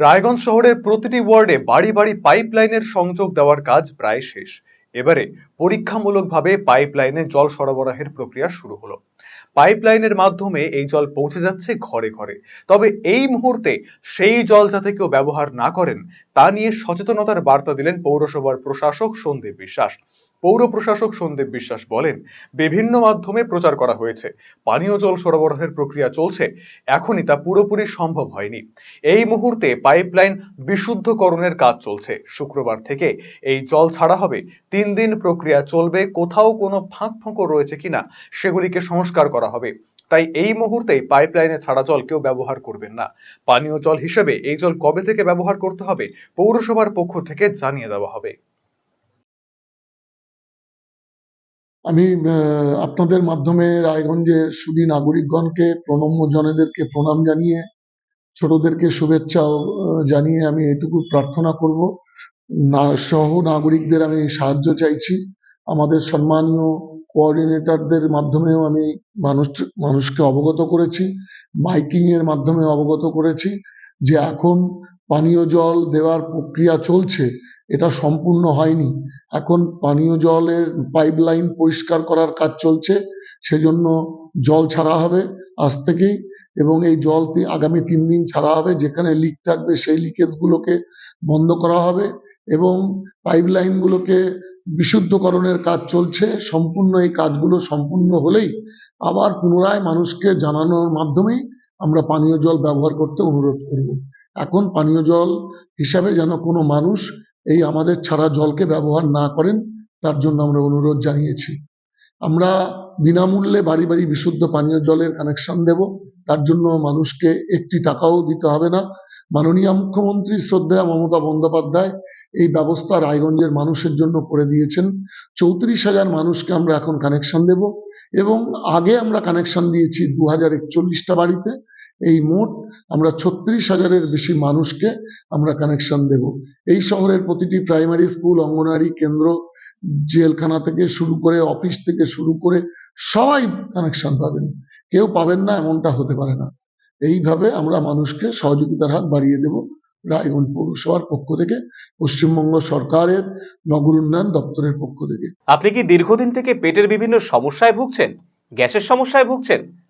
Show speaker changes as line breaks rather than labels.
রায়গঞ্জ শহরের প্রতিটি ওয়ার্ডে বাড়ি বাড়ি পাইপলাইনের সংযোগ দেওয়ার কাজ প্রায় শেষ। এবারে পরীক্ষামূলকভাবে পাইপলাইনে জল সরবরাহের প্রক্রিয়া শুরু হলো। পাইপলাইনের মাধ্যমে এই জল পৌঁছে যাচ্ছে ঘরে ঘরে। তবে এই মুহূর্তে সেই জল যাতে কেউ ব্যবহার না করেন, তা নিয়ে সচেতনতার বার্তা দিলেন পৌরসভার প্রশাসক সন্দীপ বিশ্বাস। পৌর প্রশাসক সন্দীপ বিশ্বাস বলেন, বিভিন্ন মাধ্যমে প্রচার করা হয়েছে। পানীয় জল সরবরাহের প্রক্রিয়া চলছে, এখনই তা পুরোপুরি সম্ভব হয়নি। এই মুহূর্তে পাইপলাইন বিশুদ্ধকরণের কাজ চলছে। শুক্রবার থেকে এই জল ছাড়া হবে, তিন দিন প্রক্রিয়া চলবে, কোথাও কোনো ফাঁক ফোঁকো রয়েছে কিনা সেগুলিকে সংস্কার করা হবে। তাই এই মুহূর্তেই পাইপলাইনে ছাড়া জল কেউ ব্যবহার করবেন না। পানীয় জল হিসেবে এই জল কবে থেকে ব্যবহার করতে হবে, পৌরসভার পক্ষ থেকে জানিয়ে দেওয়া হবে।
আমি আপনাদের মাধ্যমে রায়গঞ্জের সুদী নাগরিকগণকে, প্রণম্য জনেদেরকে প্রণাম জানিয়ে, ছোটদেরকে শুভেচ্ছা জানিয়ে আমি এটুকু প্রার্থনা করব। না, সহ নাগরিকদের আমি সাহায্য চাইছি। আমাদের সম্মানীয় কোঅর্ডিনেটরদের মাধ্যমেও আমি মানুষ, মানুষকে অবগত করেছি মাইকিং এর মাধ্যমে অবগত করেছি যে এখন পানীয় জল দেওয়ার প্রক্রিয়া চলছে। এটা সম্পূর্ণ হয়নি। এখন পানীয় জলের পাইপলাইন পরিষ্কার করার কাজ চলছে, সেজন্য জল ছাড়া হবে আজ থেকেই এবং এই জল আগামী তিন দিন ছাড়া হবে, যেখানে লিক থাকবে সেই লিকেজগুলোকে বন্ধ করা হবে এবং পাইপ পাইপলাইনগুলোকে বিশুদ্ধকরণের কাজ চলছে। সম্পূর্ণ এই কাজগুলো সম্পূর্ণ হলেই আবার পুনরায় মানুষকে জানানোর মাধ্যমেই আমরা পানীয় জল ব্যবহার করতে অনুরোধ করব। এখন পানীয় জল হিসাবে যেন কোনো মানুষ এই আমাদের ছাড়া জলকে ব্যবহার না করেন, তার জন্য আমরা অনুরোধ জানিয়েছি। আমরা বিনামূল্যে বাড়ি বাড়ি বিশুদ্ধ পানীয় জলের কানেকশন দেব, তার জন্য মানুষকে একটি টাকাও দিতে হবে না। মাননীয় মুখ্যমন্ত্রী শ্রদ্ধা মমতা বন্দ্যোপাধ্যায় এই ব্যবস্থা রায়গঞ্জের মানুষের জন্য করে দিয়েছেন। চৌত্রিশ হাজার মানুষকে আমরা এখন কানেকশন দেব এবং আগে আমরা কানেকশন দিয়েছি দু হাজার একচল্লিশটা বাড়িতে। এই মোট আমরা ছত্রিশ হাজারের বেশি মানুষকে আমরা কানেকশন দেব। এই শহরের প্রতিটি প্রাইমারি স্কুল অঙ্গনওয়াড়ি কেন্দ্র, জেলখানা থেকে শুরু করে অফিস থেকে শুরু করে সবাই কানেকশন পাবেন। কেউ পাবেন না, এমনটা হতে পারে না। এইভাবে আমরা মানুষকে সহযোগিতার হাত বাড়িয়ে দেব রায়গঞ্জ পৌরসভার পক্ষ থেকে, পশ্চিমবঙ্গ সরকারের, নগর উন্নয়ন দপ্তরের পক্ষ থেকে।
আপনি কি দীর্ঘদিন থেকে পেটের বিভিন্ন সমস্যায় ভুগছেন? গ্যাসের সমস্যায় ভুগছেন?